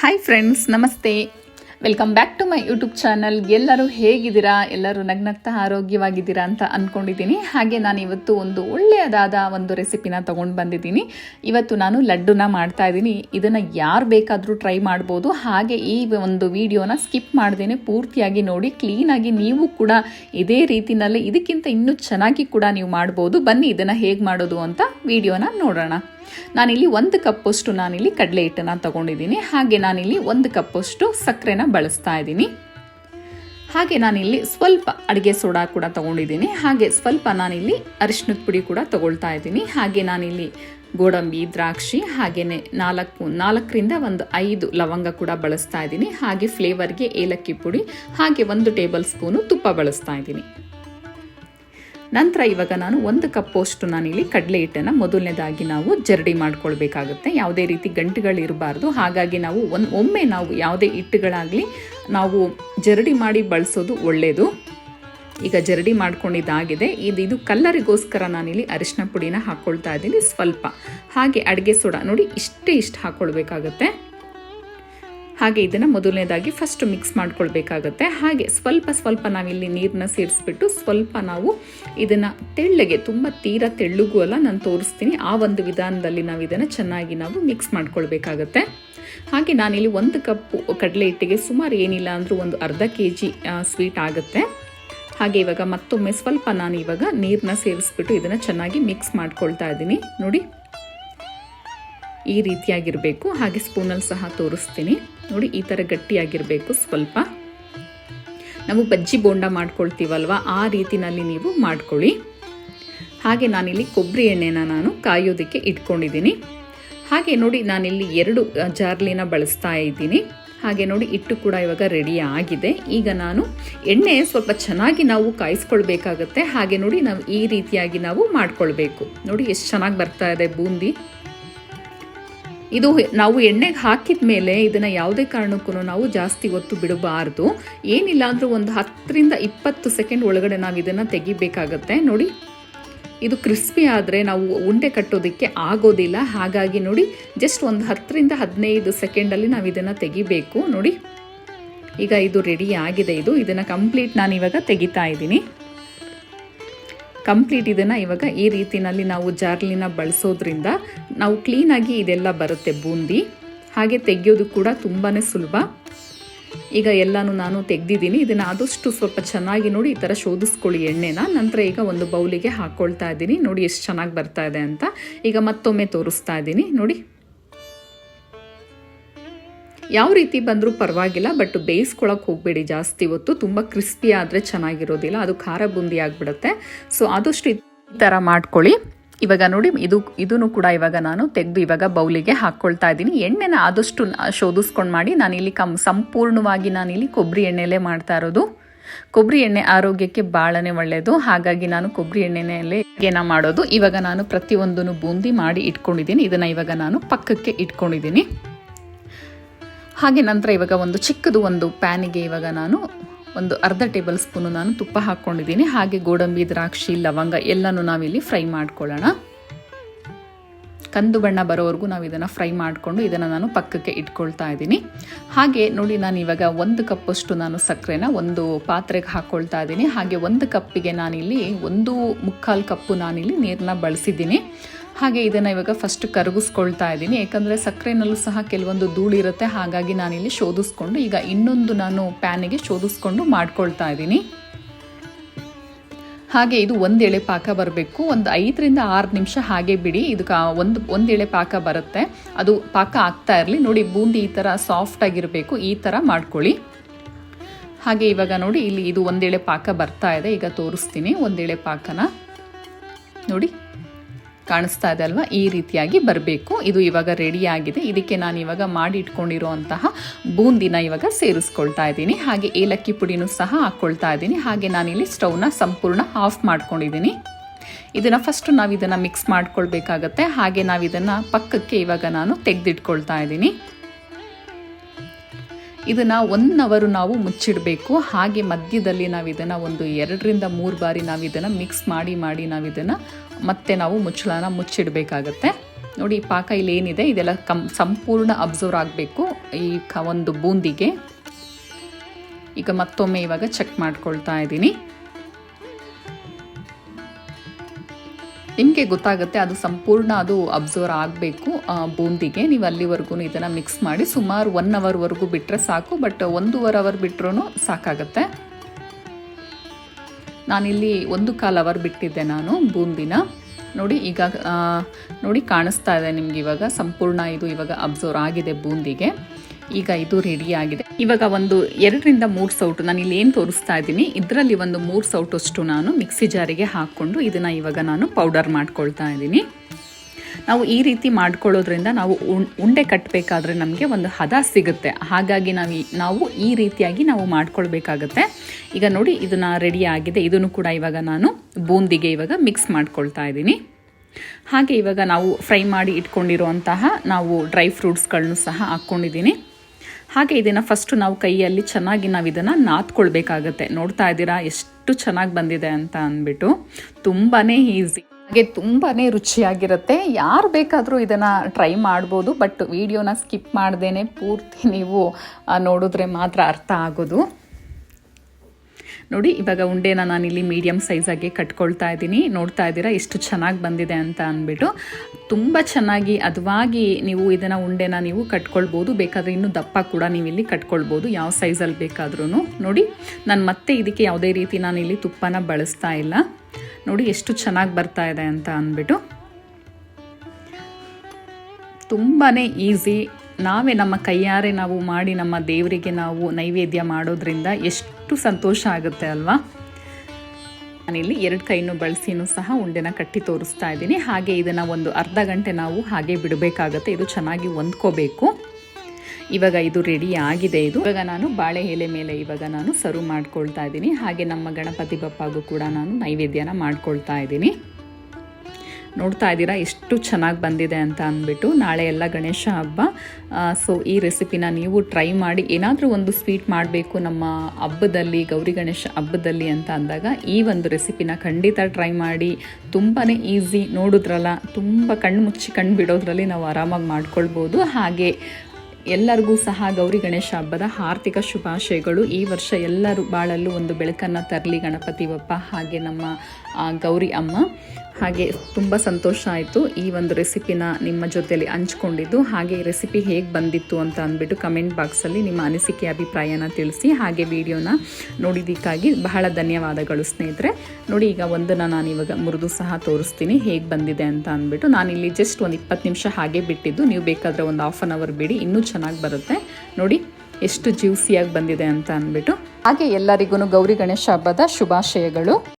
Hi friends ನಮಸ್ತೆ. Welcome back to my YouTube channel ಎಲ್ಲರೂ ಹೇಗಿದ್ದೀರಾ? ಎಲ್ಲರೂ ನಗ್ನಗ್ತ, ಆರೋಗ್ಯವಾಗಿದ್ದೀರಾ ಅಂತ ಅಂದ್ಕೊಂಡಿದ್ದೀನಿ ಹಾಗೆ ನಾನು ಇವತ್ತು ಒಂದು ಒಳ್ಳೆಯದಾದ ಒಂದು ರೆಸಿಪಿನ ತೊಗೊಂಡು ಬಂದಿದ್ದೀನಿ. ಇವತ್ತು ನಾನು ಲಡ್ಡುನ ಮಾಡ್ತಾ ಇದ್ದೀನಿ. ಇದನ್ನು ಯಾರು ಬೇಕಾದರೂ ಟ್ರೈ ಮಾಡ್ಬೋದು. ಹಾಗೆ ಈ ಒಂದು ವಿಡಿಯೋನ ಸ್ಕಿಪ್ ಮಾಡ್ದೇನೆ ಪೂರ್ತಿಯಾಗಿ ನೋಡಿ ಕ್ಲೀನಾಗಿ ನೀವು ಕೂಡ ಇದೇ ರೀತಿಯಲ್ಲಿ ಇದಕ್ಕಿಂತ ಇನ್ನೂ ಚೆನ್ನಾಗಿ ಕೂಡ ನೀವು ಮಾಡ್ಬೋದು. ಬನ್ನಿ ಇದನ್ನು ಹೇಗೆ ಮಾಡೋದು ಅಂತ ವಿಡಿಯೋನ ನೋಡೋಣ. ನಾನಿಲ್ಲಿ ಒಂದು ಕಪ್ಪಷ್ಟು ನಾನಿಲ್ಲಿ ಕಡಲೆ ಹಿಟ್ಟನ್ನು ತಗೊಂಡಿದ್ದೀನಿ. ಹಾಗೆ ನಾನಿಲ್ಲಿ ಒಂದು ಕಪ್ಪಷ್ಟು ಸಕ್ಕರೆನ ಬಳಸ್ತಾ ಇದ್ದೀನಿ. ಹಾಗೆ ನಾನಿಲ್ಲಿ ಸ್ವಲ್ಪ ಅಡುಗೆ ಸೋಡಾ ಕೂಡ ತಗೊಂಡಿದ್ದೀನಿ. ಹಾಗೆ ಸ್ವಲ್ಪ ನಾನಿಲ್ಲಿ ಅರಿಶಿನದ ಪುಡಿ ಕೂಡ ತಗೊಳ್ತಾ ಇದ್ದೀನಿ. ಹಾಗೆ ನಾನಿಲ್ಲಿ ಗೋಡಂಬಿ, ದ್ರಾಕ್ಷಿ ಹಾಗೆಯೇ ನಾಲ್ಕು, ನಾಲ್ಕರಿಂದ ಒಂದು ಐದು ಲವಂಗ ಕೂಡ ಬಳಸ್ತಾ ಇದ್ದೀನಿ. ಹಾಗೆ ಫ್ಲೇವರ್ಗೆ ಏಲಕ್ಕಿ ಪುಡಿ, ಹಾಗೆ ಒಂದು ಟೇಬಲ್ ಸ್ಪೂನು ತುಪ್ಪ ಬಳಸ್ತಾ ಇದ್ದೀನಿ. ನಂತರ ಇವಾಗ ನಾನು ಒಂದು ಕಪ್ಪಷ್ಟು ನಾನಿಲ್ಲಿ ಕಡಲೆ ಹಿಟ್ಟನ್ನು ಮೊದಲನೇದಾಗಿ ನಾವು ಜರಡಿ ಮಾಡ್ಕೊಳ್ಬೇಕಾಗುತ್ತೆ. ಯಾವುದೇ ರೀತಿ ಗಂಟುಗಳಿರಬಾರ್ದು ಹಾಗಾಗಿ ನಾವು ಒಂದು ಒಮ್ಮೆ ನಾವು ಯಾವುದೇ ಹಿಟ್ಟುಗಳಾಗಲಿ ನಾವು ಜರಡಿ ಮಾಡಿ ಬಳಸೋದು ಒಳ್ಳೆಯದು ಈಗ ಜರಡಿ ಮಾಡ್ಕೊಂಡಿದ್ದಾಗಿದೆ. ಇದು ಇದು ಕಲ್ಲರಿಗೋಸ್ಕರ ನಾನಿಲ್ಲಿ ಅರಿಶಿನ ಪುಡಿನ ಹಾಕ್ಕೊಳ್ತಾ ಇದ್ದೀನಿ. ಸ್ವಲ್ಪ ಹಾಗೆ ಅಡುಗೆ ಸೋಡಾ ನೋಡಿ ಇಷ್ಟೇ ಇಷ್ಟು ಹಾಕ್ಕೊಳ್ಬೇಕಾಗತ್ತೆ ಹಾಗೆ ಇದನ್ನು ಮೊದಲನೇದಾಗಿ ಫಸ್ಟ್ ಮಿಕ್ಸ್ ಮಾಡ್ಕೊಳ್ಬೇಕಾಗತ್ತೆ. ಹಾಗೆ ಸ್ವಲ್ಪ ಸ್ವಲ್ಪ ನಾವಿಲ್ಲಿ ನೀರನ್ನ ಸೇರಿಸ್ಬಿಟ್ಟು ಸ್ವಲ್ಪ ನಾವು ಇದನ್ನು ತೆಳ್ಳಗೆ ತುಂಬ ತೀರ ತೆಳ್ಳಗೂ ಅಲ್ಲ ನಾನು ತೋರಿಸ್ತೀನಿ. ಆ ಒಂದು ವಿಧಾನದಲ್ಲಿ ನಾವು ಇದನ್ನು ಚೆನ್ನಾಗಿ ನಾವು ಮಿಕ್ಸ್ ಮಾಡ್ಕೊಳ್ಬೇಕಾಗತ್ತೆ. ಹಾಗೆ ನಾನಿಲ್ಲಿ ಒಂದು ಕಪ್ಪು ಕಡಲೆ ಹಿಟ್ಟಿಗೆ ಸುಮಾರು ಏನಿಲ್ಲ ಅಂದರೂ ಒಂದು ಅರ್ಧ ಕೆ ಜಿ ಸ್ವೀಟ್ ಆಗುತ್ತೆ. ಹಾಗೆ ಇವಾಗ ಮತ್ತೊಮ್ಮೆ ಸ್ವಲ್ಪ ನಾನು ಇವಾಗ ನೀರನ್ನ ಸೇರಿಸ್ಬಿಟ್ಟು ಇದನ್ನು ಚೆನ್ನಾಗಿ ಮಿಕ್ಸ್ ಮಾಡ್ಕೊಳ್ತಾ ಇದ್ದೀನಿ. ನೋಡಿ. ಈ ರೀತಿಯಾಗಿರಬೇಕು. ಹಾಗೆ ಸ್ಪೂನಲ್ಲಿ ಸಹ ತೋರಿಸ್ತೀನಿ. ನೋಡಿ, ಈ ಥರ ಗಟ್ಟಿಯಾಗಿರಬೇಕು ಸ್ವಲ್ಪ. ನಾವು ಬಜ್ಜಿ ಬೋಂಡ ಮಾಡ್ಕೊಳ್ತೀವಲ್ವ, ಆ ರೀತಿನಲ್ಲಿ ನೀವು ಮಾಡ್ಕೊಳ್ಳಿ. ಹಾಗೆ ನಾನಿಲ್ಲಿ ಕೊಬ್ಬರಿ ಎಣ್ಣೆನ ನಾನು ಕಾಯೋದಕ್ಕೆ ಇಟ್ಕೊಂಡಿದ್ದೀನಿ. ಹಾಗೆ ನೋಡಿ, ನಾನಿಲ್ಲಿ ಎರಡು ಜಾರ್ಲಿನ ಬಳಸ್ತಾ ಇದ್ದೀನಿ. ಹಾಗೆ ನೋಡಿ ಇಟ್ಟು ಕೂಡ ಇವಾಗ ರೆಡಿ ಆಗಿದೆ. ಈಗ ನಾನು ಎಣ್ಣೆ ಸ್ವಲ್ಪ ಚೆನ್ನಾಗಿ ನಾವು ಕಾಯಿಸ್ಕೊಳ್ಬೇಕಾಗತ್ತೆ. ಹಾಗೆ ನೋಡಿ, ನಾವು ಈ ರೀತಿಯಾಗಿ ನಾವು ಮಾಡ್ಕೊಳ್ಬೇಕು. ನೋಡಿ, ಎಷ್ಟು ಚೆನ್ನಾಗಿ ಬರ್ತಾ ಇದೆ ಬೂಂದಿ. ಇದು ನಾವು ಎಣ್ಣೆಗೆ ಹಾಕಿದ ಮೇಲೆ ಇದನ್ನು ಯಾವುದೇ ಕಾರಣಕ್ಕೂ ನಾವು ಜಾಸ್ತಿ ಹೊತ್ತು ಬಿಡಬಾರ್ದು. ಏನಿಲ್ಲ ಅಂದರೂ ಒಂದು ಹತ್ತರಿಂದ ಇಪ್ಪತ್ತು ಸೆಕೆಂಡ್ ಒಳಗಡೆ ನಾವು ಇದನ್ನು ತೆಗಿಬೇಕಾಗತ್ತೆ. ನೋಡಿ, ಇದು ಕ್ರಿಸ್ಪಿ ಆದರೆ ನಾವು ಉಂಡೆ ಕಟ್ಟೋದಕ್ಕೆ ಆಗೋದಿಲ್ಲ. ಹಾಗಾಗಿ ನೋಡಿ ಜಸ್ಟ್ ಒಂದು ಹತ್ತರಿಂದ ಹದಿನೈದು ಸೆಕೆಂಡಲ್ಲಿ ನಾವು ಇದನ್ನು ತೆಗಿಬೇಕು. ನೋಡಿ, ಈಗ ಇದು ರೆಡಿ ಆಗಿದೆ. ಇದು ಇದನ್ನು ಕಂಪ್ಲೀಟ್ ನಾನು ಇವಾಗ ತೆಗಿತಾ ಇದ್ದೀನಿ. ಕಂಪ್ಲೀಟ್ ಇದನ್ನು ಇವಾಗ ಈ ರೀತಿಯಲ್ಲಿ ನಾವು ಜಾರ್ಲಿನ ಬಳಸೋದ್ರಿಂದ ನಾವು ಕ್ಲೀನಾಗಿ ಇದೆಲ್ಲ ಬರುತ್ತೆ ಬೂಂದಿ. ಹಾಗೆ ತೆಗೆಯೋದು ಕೂಡ ತುಂಬಾ ಸುಲಭ. ಈಗ ಎಲ್ಲನೂ ನಾನು ತೆಗೆದಿದ್ದೀನಿ. ಇದನ್ನು ಆದಷ್ಟು ಸ್ವಲ್ಪ ಚೆನ್ನಾಗಿ ನೋಡಿ ಈ ಥರ ಶೋಧಿಸ್ಕೊಳ್ಳಿ ಎಣ್ಣೆನ. ನಂತರ ಈಗ ಒಂದು ಬೌಲಿಗೆ ಹಾಕ್ಕೊಳ್ತಾ ಇದ್ದೀನಿ. ನೋಡಿ ಎಷ್ಟು ಚೆನ್ನಾಗಿ ಬರ್ತಾ ಇದೆ ಅಂತ. ಈಗ ಮತ್ತೊಮ್ಮೆ ತೋರಿಸ್ತಾ ಇದ್ದೀನಿ. ನೋಡಿ. ಯಾವ ರೀತಿ ಬಂದರೂ ಪರವಾಗಿಲ್ಲ ಬಟ್ ಬೇಯಿಸ್ಕೊಳಕ್ಕೆ ಹೋಗಬೇಡಿ. ಜಾಸ್ತಿ ಹೊತ್ತು ತುಂಬ ಕ್ರಿಸ್ಪಿ ಆದರೆ ಚೆನ್ನಾಗಿರೋದಿಲ್ಲ. ಅದು ಖಾರ ಬುಂದಿ ಆಗಿಬಿಡುತ್ತೆ. ಸೊ ಆದಷ್ಟು ಈ ಥರ ಮಾಡ್ಕೊಳ್ಳಿ. ಇವಾಗ ನೋಡಿ, ಇದು ಇದೂ ಕೂಡ ಇವಾಗ ನಾನು ತೆಗೆದು ಇವಾಗ ಬೌಲಿಗೆ ಹಾಕ್ಕೊಳ್ತಾ ಇದ್ದೀನಿ. ಎಣ್ಣೆನ ಆದಷ್ಟು ಶೋಧಿಸ್ಕೊಂಡು ಮಾಡಿ ನಾನಿಲ್ಲಿ ಕಮ್, ಸಂಪೂರ್ಣವಾಗಿ ನಾನಿಲ್ಲಿ ಕೊಬ್ಬರಿ ಎಣ್ಣೆಲೇ ಮಾಡ್ತಾ ಇರೋದು. ಕೊಬ್ಬರಿ ಎಣ್ಣೆ ಆರೋಗ್ಯಕ್ಕೆ ಭಾಳನೇ ಒಳ್ಳೆಯದು ಹಾಗಾಗಿ ನಾನು ಕೊಬ್ಬರಿ ಎಣ್ಣೆನಲ್ಲೇ ಏನ ಮಾಡೋದು. ಇವಾಗ ನಾನು ಪ್ರತಿಯೊಂದನ್ನು ಬೂಂದಿ ಮಾಡಿ ಇಟ್ಕೊಂಡಿದ್ದೀನಿ. ಇದನ್ನು ಇವಾಗ ನಾನು ಪಕ್ಕಕ್ಕೆ ಇಟ್ಕೊಂಡಿದ್ದೀನಿ. ಹಾಗೆ ನಂತರ ಇವಾಗ ಒಂದು ಚಿಕ್ಕದು ಒಂದು ಪ್ಯಾನಿಗೆ ಇವಾಗ ನಾನು ಒಂದು ಅರ್ಧ ಟೇಬಲ್ ಸ್ಪೂನು ನಾನು ತುಪ್ಪ ಹಾಕ್ಕೊಂಡಿದ್ದೀನಿ. ಹಾಗೆ ಗೋಡಂಬಿ, ದ್ರಾಕ್ಷಿ, ಲವಂಗ ಎಲ್ಲನೂ ನಾವಿಲ್ಲಿ ಫ್ರೈ ಮಾಡ್ಕೊಳ್ಳೋಣ. ಕಂದು ಬಣ್ಣ ಬರೋವರೆಗೂ ನಾವು ಇದನ್ನು ಫ್ರೈ ಮಾಡಿಕೊಂಡು ಇದನ್ನು ನಾನು ಪಕ್ಕಕ್ಕೆ ಇಟ್ಕೊಳ್ತಾ ಇದ್ದೀನಿ. ಹಾಗೆ ನೋಡಿ ನಾನು ಇವಾಗ ಒಂದು ಕಪ್ಪಷ್ಟು ನಾನು ಸಕ್ಕರೆನ ಒಂದು ಪಾತ್ರೆಗೆ ಹಾಕ್ಕೊಳ್ತಾ ಇದ್ದೀನಿ. ಹಾಗೆ ಒಂದು ಕಪ್ಪಿಗೆ ನಾನಿಲ್ಲಿ ಒಂದು ಮುಕ್ಕಾಲು ಕಪ್ಪು ನಾನಿಲ್ಲಿ ನೀರನ್ನ ಬಳಸಿದ್ದೀನಿ. ಹಾಗೆ ಇದನ್ನು ಇವಾಗ ಫಸ್ಟ್ ಕರಗಿಸ್ಕೊಳ್ತಾ ಇದ್ದೀನಿ. ಯಾಕಂದರೆ ಸಕ್ಕರೆನಲ್ಲೂ ಸಹ ಕೆಲವೊಂದು ಧೂಳಿರುತ್ತೆ ಹಾಗಾಗಿ ನಾನಿಲ್ಲಿ ಶೋಧಿಸ್ಕೊಂಡು ಈಗ ಇನ್ನೊಂದು ನಾನು ಪ್ಯಾನಿಗೆ ಶೋಧಿಸ್ಕೊಂಡು ಮಾಡ್ಕೊಳ್ತಾ ಇದ್ದೀನಿ. ಹಾಗೆ ಇದು ಒಂದು ಎಳೆ ಪಾಕ ಬರಬೇಕು. ಒಂದು ಐದರಿಂದ ಆರು ನಿಮಿಷ ಹಾಗೆ ಬಿಡಿ. ಇದಕ್ಕೆ ಒಂದು ಒಂದು ಎಳೆ ಪಾಕ ಬರುತ್ತೆ. ಅದು ಪಾಕ ಆಗ್ತಾ ಇರಲಿ. ನೋಡಿ, ಬೂಂದಿ ಈ ಥರ ಸಾಫ್ಟ್ ಆಗಿರಬೇಕು. ಈ ಥರ ಮಾಡ್ಕೊಳ್ಳಿ. ಹಾಗೆ ಇವಾಗ ನೋಡಿ, ಇಲ್ಲಿ ಇದು ಒಂದೆಳೆ ಪಾಕ ಬರ್ತಾ ಇದೆ. ಈಗ ತೋರಿಸ್ತೀನಿ. ಒಂದೆಳೆ ಪಾಕನ. ನೋಡಿ. ಕಾಣಿಸ್ತಾ ಇದೆ ಅಲ್ವಾ? ಈ ರೀತಿಯಾಗಿ ಬರಬೇಕು. ಇದು ಇವಾಗ ರೆಡಿ ಆಗಿದೆ. ಇದಕ್ಕೆ ನಾನು ಇವಾಗ ಮಾಡಿ ಇಟ್ಕೊಂಡಿರುವಂತಹ ಬೂಂದಿನ ಇವಾಗ ಸೇರಿಸ್ಕೊಳ್ತಾ ಇದ್ದೀನಿ. ಹಾಗೆ ಏಲಕ್ಕಿ ಪುಡಿನೂ ಸಹ ಹಾಕ್ಕೊಳ್ತಾ ಇದ್ದೀನಿ. ಹಾಗೆ ನಾನಿಲ್ಲಿ ಸ್ಟೌವ್ನ ಸಂಪೂರ್ಣ ಆಫ್ ಮಾಡ್ಕೊಂಡಿದ್ದೀನಿ. ಇದನ್ನು ಫಸ್ಟು ನಾವು ಇದನ್ನು ಮಿಕ್ಸ್ ಮಾಡ್ಕೊಳ್ಬೇಕಾಗತ್ತೆ. ಹಾಗೆ ನಾವು ಇದನ್ನು ಪಕ್ಕಕ್ಕೆ ಇವಾಗ ನಾನು ತೆಗೆದಿಟ್ಕೊಳ್ತಾ ಇದ್ದೀನಿ. ಇದನ್ನು ಒನ್ ಅವರು ನಾವು ಮುಚ್ಚಿಡಬೇಕು. ಹಾಗೆ ಮಧ್ಯದಲ್ಲಿ ನಾವು ಇದನ್ನು ಒಂದು ಎರಡರಿಂದ ಮೂರು ಬಾರಿ ನಾವು ಇದನ್ನು ಮಿಕ್ಸ್ ಮಾಡಿ ಮಾಡಿ ನಾವು ಇದನ್ನು ಮತ್ತೆ ನಾವು ಮುಚ್ಚಳನ ಮುಚ್ಚಿಡಬೇಕಾಗತ್ತೆ. ನೋಡಿ ಪಾಕ ಇಲ್ಲಿ ಏನಿದೆ ಇದೆಲ್ಲ ಕಂ, ಸಂಪೂರ್ಣ ಅಬ್ಸರ್ವ್ ಆಗಬೇಕು ಈ ಕ, ಒಂದು ಬೂಂದಿಗೆ. ಈಗ ಮತ್ತೊಮ್ಮೆ ಇವಾಗ ಚೆಕ್ ಮಾಡ್ಕೊಳ್ತಾ ಇದ್ದೀನಿ. ನಿಮಗೆ ಗೊತ್ತಾಗುತ್ತೆ, ಅದು ಸಂಪೂರ್ಣ ಅದು ಅಬ್ಸರ್ವ್ ಆಗಬೇಕು ಬೂಂದಿಗೆ. ನೀವು ಅಲ್ಲಿವರೆಗೂ ಇದನ್ನು ಮಿಕ್ಸ್ ಮಾಡಿ ಸುಮಾರು ಒನ್ ಅವರ್ವರೆಗೂ ಬಿಟ್ಟರೆ ಸಾಕು ಬಟ್ ಒಂದೂವರೆ ಅವರ್ ಬಿಟ್ಟರೂ ಸಾಕಾಗುತ್ತೆ. ನಾನಿಲ್ಲಿ ಒಂದು ಕಾಲು ಅವರ್ ಬಿಟ್ಟಿದ್ದೆ ನಾನು ಬೂಂದಿನ. ನೋಡಿ, ಈಗ ನೋಡಿ ಕಾಣಿಸ್ತಾ ಇದೆ ನಿಮ್ಗೆ ಇವಾಗ, ಸಂಪೂರ್ಣ ಇದು ಇವಾಗ ಅಬ್ಸರ್ವ್ ಆಗಿದೆ ಬೂಂದಿಗೆ. ಈಗ ಇದು ರೆಡಿ ಆಗಿದೆ. ಇವಾಗ ಒಂದು ಎರಡರಿಂದ ಮೂರು ಸೌಟು ನಾನು ಇಲ್ಲಿ ಏನು ತೋರಿಸ್ತಾ ಇದ್ದೀನಿ? ಇದರಲ್ಲಿ ಒಂದು ಮೂರು ಸೌಟಷ್ಟು ನಾನು ಮಿಕ್ಸಿ ಜಾರಿಗೆ ಹಾಕ್ಕೊಂಡು ಇದನ್ನು ಇವಾಗ ನಾನು ಪೌಡರ್ ಮಾಡ್ಕೊಳ್ತಾ ಇದ್ದೀನಿ. ನಾವು ಈ ರೀತಿ ಮಾಡ್ಕೊಳ್ಳೋದ್ರಿಂದ ನಾವು ಉಂಡೆ ಕಟ್ಟಬೇಕಾದ್ರೆ ನಮಗೆ ಒಂದು ಹದ ಸಿಗುತ್ತೆ. ಹಾಗಾಗಿ ನಾವು ನಾವು ಈ ರೀತಿಯಾಗಿ ನಾವು ಮಾಡ್ಕೊಳ್ಬೇಕಾಗತ್ತೆ. ಈಗ ನೋಡಿ, ಇದನ್ನು ರೆಡಿ ಆಗಿದೆ. ಇದನ್ನು ಕೂಡ ಇವಾಗ ನಾನು ಬೂಂದಿಗೆ ಇವಾಗ ಮಿಕ್ಸ್ ಮಾಡ್ಕೊಳ್ತಾ ಇದ್ದೀನಿ. ಹಾಗೆ ಇವಾಗ ನಾವು ಫ್ರೈ ಮಾಡಿ ಇಟ್ಕೊಂಡಿರುವಂತಹ ನಾವು ಡ್ರೈ ಫ್ರೂಟ್ಸ್ಗಳನ್ನು ಸಹ ಹಾಕ್ಕೊಂಡಿದ್ದೀನಿ. ಹಾಗೆ ಇದನ್ನು ಫಸ್ಟು ನಾವು ಕೈಯಲ್ಲಿ ಚೆನ್ನಾಗಿ ನಾವು ಇದನ್ನು ನಾದ್ಕೊಳ್ಬೇಕಾಗತ್ತೆ. ನೋಡ್ತಾ ಇದ್ದೀರಾ? ಎಷ್ಟು ಚೆನ್ನಾಗಿ ಬಂದಿದೆ ಅಂತ ಅಂದ್ಬಿಟ್ಟು ತುಂಬಾ ಈಸಿ ಹಾಗೆ ತುಂಬಾ ರುಚಿಯಾಗಿರುತ್ತೆ. ಯಾರು ಬೇಕಾದರೂ ಇದನ್ನು ಟ್ರೈ ಮಾಡ್ಬೋದು ಬಟ್ ವಿಡಿಯೋನ ಸ್ಕಿಪ್ ಮಾಡ್ದೇನೆ ಪೂರ್ತಿ ನೀವು ನೋಡಿದ್ರೆ ಮಾತ್ರ ಅರ್ಥ ಆಗೋದು. ನೋಡಿ, ಇವಾಗ ಉಂಡೆನ ನಾನಿಲ್ಲಿ ಮೀಡಿಯಮ್ ಸೈಜಾಗಿ ಕಟ್ಕೊಳ್ತಾ ಇದ್ದೀನಿ. ನೋಡ್ತಾ ಇದ್ದೀರಾ, ಎಷ್ಟು ಚೆನ್ನಾಗಿ ಬಂದಿದೆ ಅಂತ ಅಂದ್ಬಿಟ್ಟು. ತುಂಬ ಚೆನ್ನಾಗಿ, ಅದವಾಗಿ ನೀವು ಇದನ್ನು ಉಂಡೆನ ನೀವು ಕಟ್ಕೊಳ್ಬೋದು. ಬೇಕಾದರೆ ಇನ್ನೂ ದಪ್ಪ ಕೂಡ ನೀವು ಇಲ್ಲಿ ಕಟ್ಕೊಳ್ಬೋದು, ಯಾವ ಸೈಜಲ್ಲಿ ಬೇಕಾದ್ರೂ ನೋಡಿ, ನಾನು ಮತ್ತೆ ಇದಕ್ಕೆ ಯಾವುದೇ ರೀತಿ ನಾನು ಇಲ್ಲಿ ತುಪ್ಪನ ಬಳಸ್ತಾ ಇಲ್ಲ. ನೋಡಿ, ಎಷ್ಟು ಚೆನ್ನಾಗಿ ಬರ್ತಾ ಇದೆ ಅಂತ ಅಂದ್ಬಿಟ್ಟು. ತುಂಬಾ ಈಸಿ ನಾವೇ ನಮ್ಮ ಕೈಯಾರೆ ನಾವು ಮಾಡಿ ನಮ್ಮ ದೇವರಿಗೆ ನಾವು ನೈವೇದ್ಯ ಮಾಡೋದ್ರಿಂದ ಎಷ್ಟು ಸಂತೋಷ ಆಗುತ್ತೆ ಅಲ್ವಾ? ನಾನಿಲ್ಲಿ ಎರಡು ಕೈನೂ ಬಳಸಿನೂ ಸಹ ಉಂಡೆನ ಕಟ್ಟಿ ತೋರಿಸ್ತಾ ಇದ್ದೀನಿ. ಹಾಗೆ ಇದನ್ನು ಒಂದು ಅರ್ಧ ಗಂಟೆ ನಾವು ಹಾಗೆ ಬಿಡಬೇಕಾಗತ್ತೆ. ಇದು ಚೆನ್ನಾಗಿ ಹೊಂದ್ಕೋಬೇಕು. ಇವಾಗ ಇದು ರೆಡಿ ಆಗಿದೆ ಇದು. ಇವಾಗ ನಾನು ಬಾಳೆ ಎಲೆ ಮೇಲೆ ಇವಾಗ ನಾನು ಸರ್ವ್ ಮಾಡ್ಕೊಳ್ತಾ ಇದ್ದೀನಿ. ಹಾಗೆ ನಮ್ಮ ಗಣಪತಿ ಬಪ್ಪಗೂ ಕೂಡ ನಾನು ನೈವೇದ್ಯನ ಮಾಡ್ಕೊಳ್ತಾ ಇದ್ದೀನಿ. ನೋಡ್ತಾ ಇದ್ದೀರಾ? ಎಷ್ಟು ಚೆನ್ನಾಗಿ ಬಂದಿದೆ ಅಂತ ಅಂದ್ಬಿಟ್ಟು ನಾಳೆ ಎಲ್ಲ ಗಣೇಶ ಹಬ್ಬ. ಸೊ ಈ ರೆಸಿಪಿನ ನೀವು ಟ್ರೈ ಮಾಡಿ. ಏನಾದರೂ ಒಂದು ಸ್ವೀಟ್ ಮಾಡಬೇಕು ನಮ್ಮ ಹಬ್ಬದಲ್ಲಿ, ಗೌರಿ ಗಣೇಶ ಹಬ್ಬದಲ್ಲಿ ಅಂತ ಅಂದಾಗ ಈ ಒಂದು ರೆಸಿಪಿನ ಖಂಡಿತ ಟ್ರೈ ಮಾಡಿ. ತುಂಬಾ ಈಸಿ. ನೋಡಿದ್ರಲ್ಲ, ತುಂಬ ಕಣ್ಣು ಮುಚ್ಚಿ ಕಣ್ಣು ಬಿಡೋದ್ರಲ್ಲಿ ನಾವು ಆರಾಮಾಗಿ ಮಾಡ್ಕೊಳ್ಬೋದು. ಹಾಗೆ ಎಲ್ಲರಿಗೂ ಸಹ ಗೌರಿ ಗಣೇಶ ಹಬ್ಬದ ಆರ್ಥಿಕ ಶುಭಾಶಯಗಳು. ಈ ವರ್ಷ ಎಲ್ಲರೂ ಬಾಳಲ್ಲೂ ಒಂದು ಬೆಳಕನ್ನು ತರಲಿ ಗಣಪತಿ ಬಪ್ಪ ಹಾಗೆ ನಮ್ಮ ಗೌರಿ ಅಮ್ಮ. ಹಾಗೆ ತುಂಬ ಸಂತೋಷ ಆಯಿತು. ಈ ಒಂದು ರೆಸಿಪಿನ ನಿಮ್ಮ ಜೊತೆಯಲ್ಲಿ ಹಂಚ್ಕೊಂಡಿದ್ದು. ಹಾಗೆ ಈ ರೆಸಿಪಿ ಹೇಗೆ ಬಂದಿತ್ತು ಅಂತ ಅಂದ್ಬಿಟ್ಟು ಕಮೆಂಟ್ ಬಾಕ್ಸಲ್ಲಿ ನಿಮ್ಮ ಅನಿಸಿಕೆ, ಅಭಿಪ್ರಾಯನ ತಿಳಿಸಿ. ಹಾಗೆ ವಿಡಿಯೋನ ನೋಡಿದ್ದಕ್ಕಾಗಿ ಬಹಳ ಧನ್ಯವಾದಗಳು ಸ್ನೇಹಿತರೆ. ನೋಡಿ, ಈಗ ಒಂದನ್ನು ನಾನು ಇವಾಗ ಮುರಿದು ಸಹ ತೋರಿಸ್ತೀನಿ. ಹೇಗೆ ಬಂದಿದೆ ಅಂತ ಅಂದ್ಬಿಟ್ಟು ನಾನಿಲ್ಲಿ ಜಸ್ಟ್ ಒಂದು ಇಪ್ಪತ್ತು ನಿಮಿಷ ಹಾಗೆ ಬಿಟ್ಟಿದ್ದು. ನೀವು ಬೇಕಾದರೆ ಒಂದು ಹಾಫ್ ಆನ್ ಅವರ್ ಬಿಡಿ. ಇನ್ನೂ ಚೆನ್ನಾಗಿ ಬರುತ್ತೆ. ನೋಡಿ ಎಷ್ಟು ಜ್ಯೂಸಿಯಾಗಿ ಬಂದಿದೆ ಅಂತ ಅಂದ್ಬಿಟ್ಟು. ಹಾಗೆ ಎಲ್ಲರಿಗೂ ಗೌರಿ ಗಣೇಶ ಹಬ್ಬದ ಶುಭಾಶಯಗಳು.